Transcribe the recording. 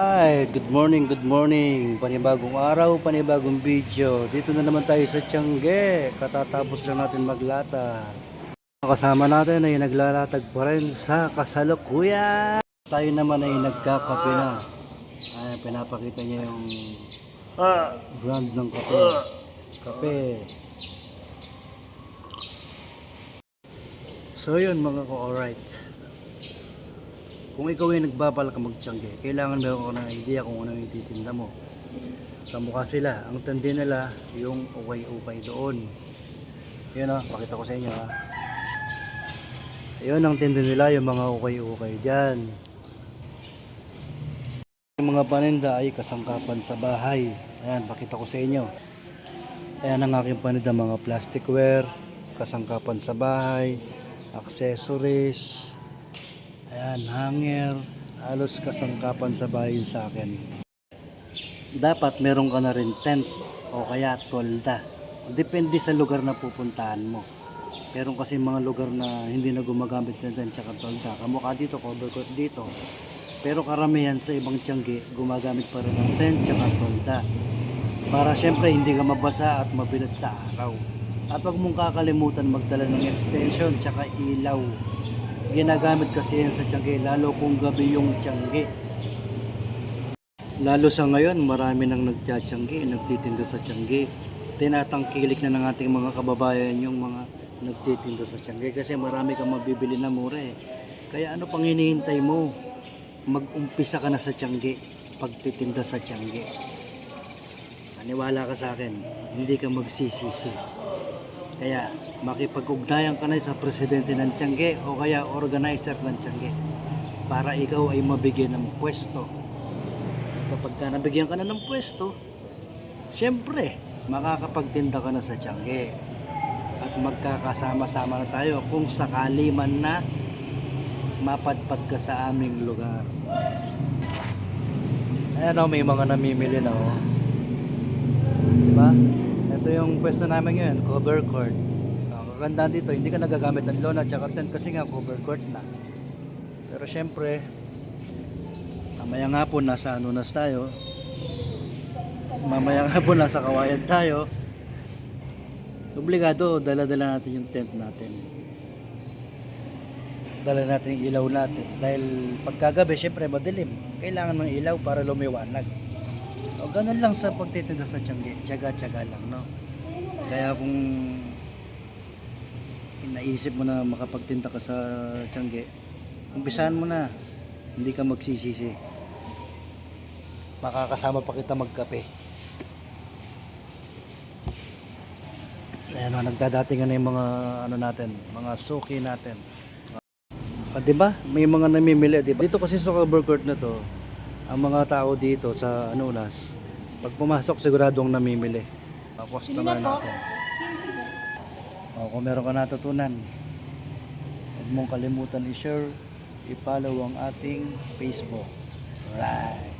Hi, good morning, good morning. Panibagong araw, panibagong video. Dito na naman tayo sa Tiangge. Katatapos lang natin maglata. Kasama natin ay naglalatag pa rin sa kasalukuyan. Tayo naman ay nagkakape na. Ay, pinapakita niya yung brand ng kape. Kape. So yun mga ko, alright. Kung ikaw ay nagbabalak magtiyangge, kailangan meron ka ng idea kung ano yung ititinda mo. Kamukha sila. Ang tandi nila, yung ukay-ukay doon. Yun o, pakita ko sa inyo ha. Ayun ang tindi nila, yung mga ukay-ukay dyan. Yung mga paninda ay kasangkapan sa bahay. Ayan, pakita ko sa inyo. Ayan ang aking paninda, mga plasticware, kasangkapan sa bahay, accessories, Ayan, hanger, halos kasangkapan sa bahay sa akin. Dapat meron ka na rin tent o kaya tolda. Depende sa lugar na pupuntahan mo. Pero kasi mga lugar na hindi na gumagamit ng tent tsaka tolda. Kamukha dito, cover coat dito. Pero karamihan sa ibang tiyanggi, gumagamit pa rin ng tent tsaka tolda. Para syempre hindi ka mabasa at mabilat sa araw. At huwag mong kakalimutan magdala ng extension tsaka ilaw ginagamit kasi yan sa tiyangge lalo kung gabi yung tiyangge lalo sa ngayon marami nang nagtiyangge nagtitinda sa tiyangge tinatangkilik na ng ating mga kababayan yung mga nagtitinda sa tiyangge kasi marami kang mabibili na mura eh. Kaya ano pang hinihintay mo? Mag-umpisa ka na sa tiyangge pagtitinda sa tiyangge Aniwala ka sa akin, hindi ka magsisisi. Kaya makipag-ugnayan ka na sa presidente ng Tiangge o kaya organizer ng Tiangge para ikaw ay mabigyan ng pwesto. Kapag ka nabigyan ka na ng pwesto, siyempre makakapagtinda ka na sa Tiangge at magkakasama-sama na tayo kung sakali man na mapadpad ka sa aming lugar. Ayan o, may mga namimili na o. Diba? Ito yung pwesto namin ngayon, cover court. Kagandaan dito, hindi ka nagagamit ng lona at tent kasi nga cover court na. Pero syempre, mamaya nga po nasa ano nas tayo. Mamaya nga po nasa kawayan tayo. Obligado, dala-dala natin yung tent natin. Dala natin yung ilaw natin. Dahil pagkagabi, syempre madilim. Kailangan ng ilaw para lumiwanag. O ganun lang sa pagtitinda sa Tiangge, tiyaga-tiyaga lang, no? Kaya kung naisip mo na makapagtinda ka sa Tiangge, umpisahan mo na, hindi ka magsisisi. Makakasama pa kita magkape. Ayan, nagdadatingan na yung mga ano natin, mga suki natin. Ah, 'di ba? May mga namimili, 'di ba? Dito kasi sa cover court na 'to, ang mga tao dito sa Anunas, pag pumasok siguradong namimili. Ang customer natin. O, kung meron ka natutunan, huwag mong kalimutan i-share, i-follow ang ating Facebook. Right.